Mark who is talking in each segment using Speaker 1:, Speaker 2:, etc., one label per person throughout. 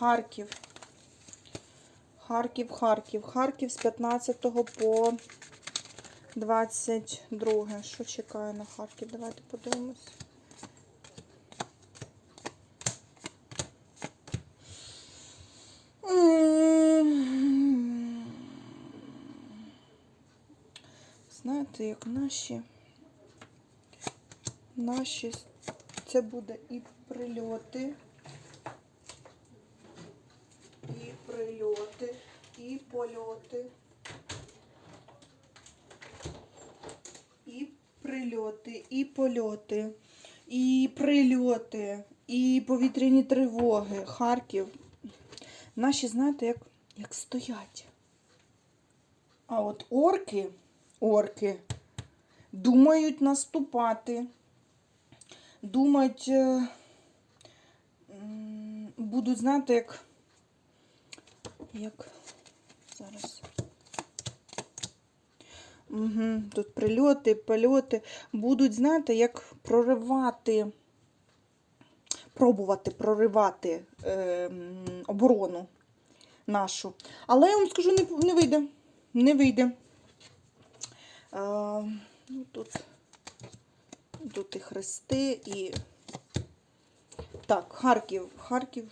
Speaker 1: Харків. Харків, Харків. Харків з 15 по 22. Що чекає на Харків? Давайте подивимось. Знаєте, як наші, наші, це буде і прильоти, прильоти, і польоти, і прильоти, і польоти, і прильоти, і повітряні тривоги. Харків. Наші, знаєте, як, як стоять. А от орки, орки думають наступати, думають, е, будуть, знаєте, як, як зараз. Угу, тут прильоти, польоти. Будуть, знаєте, як проривати, пробувати проривати е, оборону нашу. Але я вам скажу, не, не вийде. Не вийде. Е, ну, тут, тут і хрести, і. Так, Харків. Харків.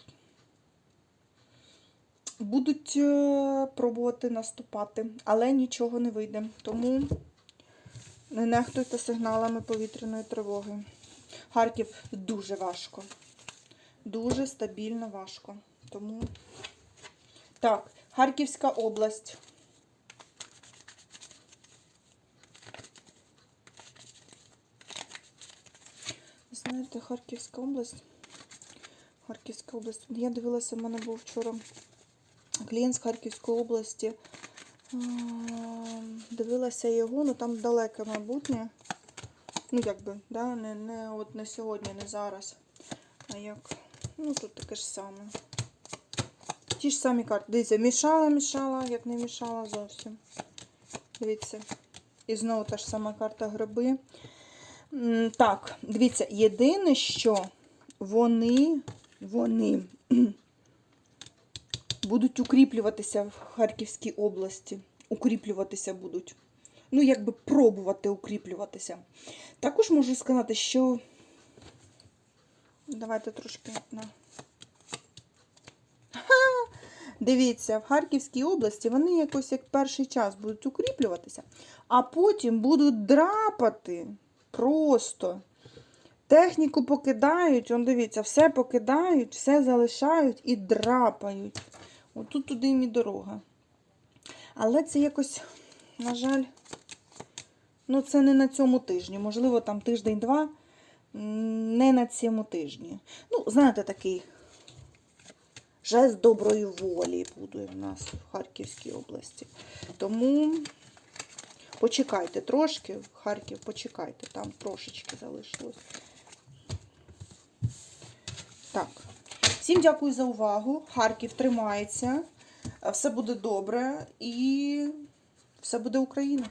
Speaker 1: Будуть е, пробувати наступати, але нічого не вийде. Тому не нехтуйте сигналами повітряної тривоги. Харків дуже важко. Дуже стабільно важко. Тому. Так, Харківська область. Знаєте, Харківська область. Харківська область. Я дивилася, в мене був вчора клієнт з Харківської області. Дивилася його, ну там далеке майбутнє. Ну, якби, да, не, не, от не сьогодні, не зараз. А як? Ну, тут таке ж саме. Ті ж самі карти. Дивіться, мішала, мішала, як не мішала зовсім. Дивіться. І знову та ж сама карта гриби. Так, дивіться, єдине, що вони, вони будуть укріплюватися в Харківській області. Укріплюватися будуть. Ну, якби пробувати укріплюватися. Також можу сказати, що. Давайте трошки на. Дивіться, в Харківській області вони якось як перший час будуть укріплюватися, а потім будуть драпати просто. Техніку покидають, он дивіться, все покидають, все залишають і драпають. Отут туди і дорога. Але це якось, на жаль, ну це не на цьому тижні. Можливо, там тиждень-два, не на цьому тижні. Ну, знаєте, такий жест доброї волі буде в нас в Харківській області. Тому почекайте трошки, Харків почекайте, там трошечки залишилось. Так. Всім дякую за увагу. Харків тримається. Все буде добре і все буде Україна.